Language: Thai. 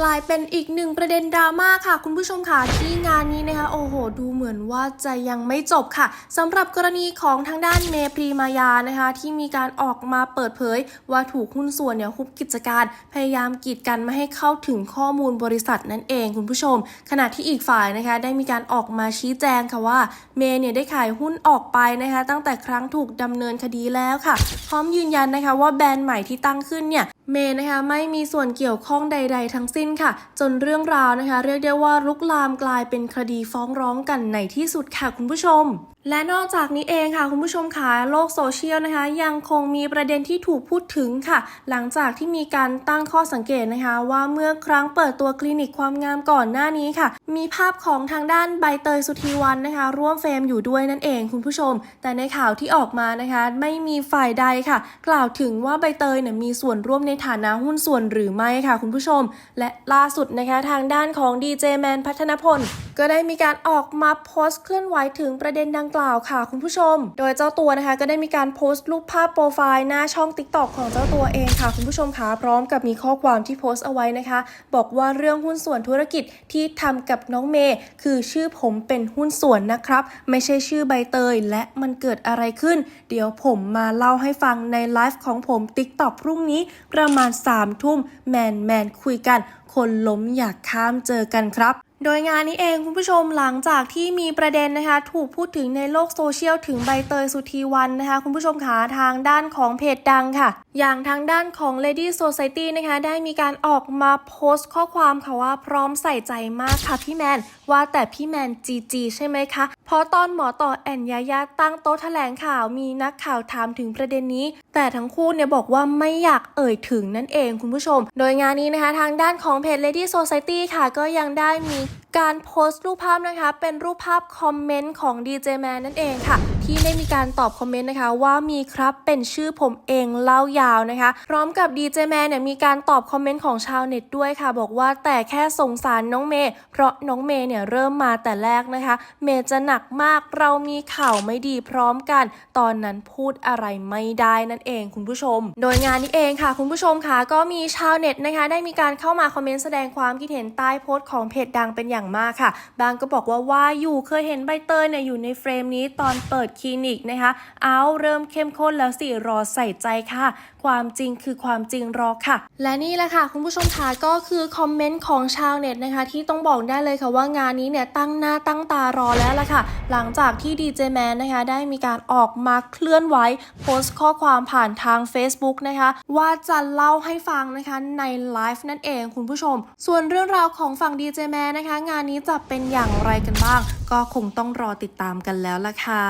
กลายเป็นอีกหนึ่งประเด็นดราม่าค่ะ คุณผู้ชมค่ะที่งานนี้นะคะ โอ้โห ดูเหมือนว่าจะยังไม่จบค่ะสำหรับกรณีของทางด้านเมพรีมายานะคะ ที่มีการออกมาเปิดเผย ว่าถูกหุ้นส่วนเนี่ยคุบกิจการ พยายามกีดกันไม่ให้เข้าถึงข้อมูลบริษัทนั่นเองคุณผู้ชม ขณะที่อีกฝ่ายนะคะ ได้มีการออกมาชี้แจงค่ะว่าเมเนี่ยได้ขายหุ้นออกไปนะคะ ตั้งแต่ครั้งถูกดำเนินคดีแล้วค่ะ พร้อมยืนยันนะคะว่าแบรนด์ใหม่ที่ตั้งขึ้นเนี่ย เมย์นะคะไม่มีส่วนเกี่ยวข้องใด ๆ ทั้งสิ้นค่ะ จนเรื่องราวนะคะ เรียกได้ว่าลุกลามกลายเป็นคดีฟ้องร้องกันในที่สุดค่ะคุณผู้ชม และนอกจากนี้เองค่ะคุณผู้ชมค่ะโลกโซเชียลนะคะ ยังคงมีประเด็นที่ถูกพูดถึงค่ะ หลังจากที่มีการตั้งข้อสังเกตนะคะ ว่าเมื่อครั้งเปิดตัวคลินิกความงามก่อนหน้านี้ค่ะ มีภาพของทางด้านใบเตยสุธีวันนะคะ ร่วมเฟรมอยู่ด้วยนั่นเองคุณผู้ชม แต่ในข่าวที่ออกมานะคะ ไม่มีฝ่ายใดค่ะ กล่าวถึงว่าใบเตยเนี่ยมีส่วนร่วมในฐานะหุ้นส่วนหรือไม่ค่ะคุณผู้ชม และล่าสุดนะคะทางด้านของดีเจแมนพัฒนพลก็ได้มีการออกมาโพสต์เคลื่อนไหวถึงประเด็นดังกล่าวค่ะคุณผู้ชม โดยเจ้าตัวนะคะก็ได้มีการโพสต์รูปภาพโปรไฟล์หน้าช่อง TikTok ของเจ้าตัวเองค่ะคุณผู้ชมคะพร้อมกับมีข้อความที่โพสต์เอาไว้นะคะ บอกว่าเรื่องหุ้นส่วนธุรกิจที่ทำกับน้องเมย์คือชื่อผมเป็นหุ้นส่วนนะครับ ไม่ใช่ชื่อใบเตย และมันเกิดอะไรขึ้น เดี๋ยวผมมาเล่าให้ฟังในไลฟ์ของผม TikTok พรุ่งนี้ประมาณ3ทุ่มแมนแมนคุยกัน คนล้มอยากข้ามเจอกันครับ โดยงานนี้เองคุณผู้ชมหลังจากที่มีประเด็นนะคะ ถูกพูดถึงในโลกโซเชียลถึงใบเตยสุธีวันนะคะ คุณผู้ชมขาทางด้านของเพจดังค่ะอย่างทางด้านของ Lady Society นะคะ ได้มีการออกมาโพสต์ข้อความค่ะว่าพร้อมใส่ใจมากค่ะพี่แมน ว่าแต่พี่แมน GG ใช่ไหมคะ เพราะตอนหมอต่อแอนยายาตั้งโต๊ะแถลงข่าวมีนักข่าวถามถึงประเด็นนี้ แต่ทั้งคู่เนี่ยบอกว่าไม่อยากเอ่ยถึงนั่นเองคุณผู้ชม โดยงานนี้นะคะ ทางด้านของเพจ Lady Society ค่ะก็ยังได้มี การโพสต์รูปภาพนะคะ เป็นรูปภาพคอมเมนต์ของ DJ Man นั่นเองค่ะ ที่ได้มีการตอบคอมเมนต์นะคะ ว่ามีครับเป็นชื่อผมเองเล่ายาวนะคะ พร้อมกับ DJ Man เนี่ยมีการตอบคอมเมนต์ของชาวเน็ตด้วยค่ะ บอกว่าแต่แค่สงสารน้องเมย์เพราะน้องเมย์เนี่ยเริ่มมาแต่แรกนะคะ เมย์จะหนักมากเรามีข่าวไม่ดีพร้อมกัน ตอนนั้นพูดอะไรไม่ได้นั่นเองคุณผู้ชม โดยงานนี้เองค่ะ คุณผู้ชมค่ะก็มีชาวเน็ตนะคะ ได้มีการเข้ามาคอมเมนต์แสดงความคิดเห็นใต้โพสต์ของเพจดังเป็นอย่างอย่างมากค่ะ บางก็บอกว่าว่าอยู่เคยเห็นใบเตยเนี่ยอยู่ในเฟรมนี้ตอนเปิดคลินิกนะคะ เอาเริ่มเข้มข้นแล้วสิรอใส่ใจค่ะ ความจริงคือความจริงรอค่ะ และนี่แหละค่ะ คุณผู้ชมคะก็คือคอมเมนต์ของชาวเน็ตนะคะ ที่ต้องบอกได้เลยค่ะว่างานนี้เนี่ยตั้งหน้าตั้งตารอแล้วล่ะค่ะ หลังจากที่ดีเจแมนนะคะได้มีการออกมาเคลื่อนไหวโพสต์ข้อความผ่านทาง Facebook นะคะ ว่าจะเล่าให้ฟังนะคะในไลฟ์นั่นเองคุณผู้ชม ส่วนเรื่องราวของฝั่งดีเจแมนนะคะงานนี้จะเป็นอย่างไรกันบ้าง ก็คงต้องรอติดตามกันแล้วล่ะค่ะ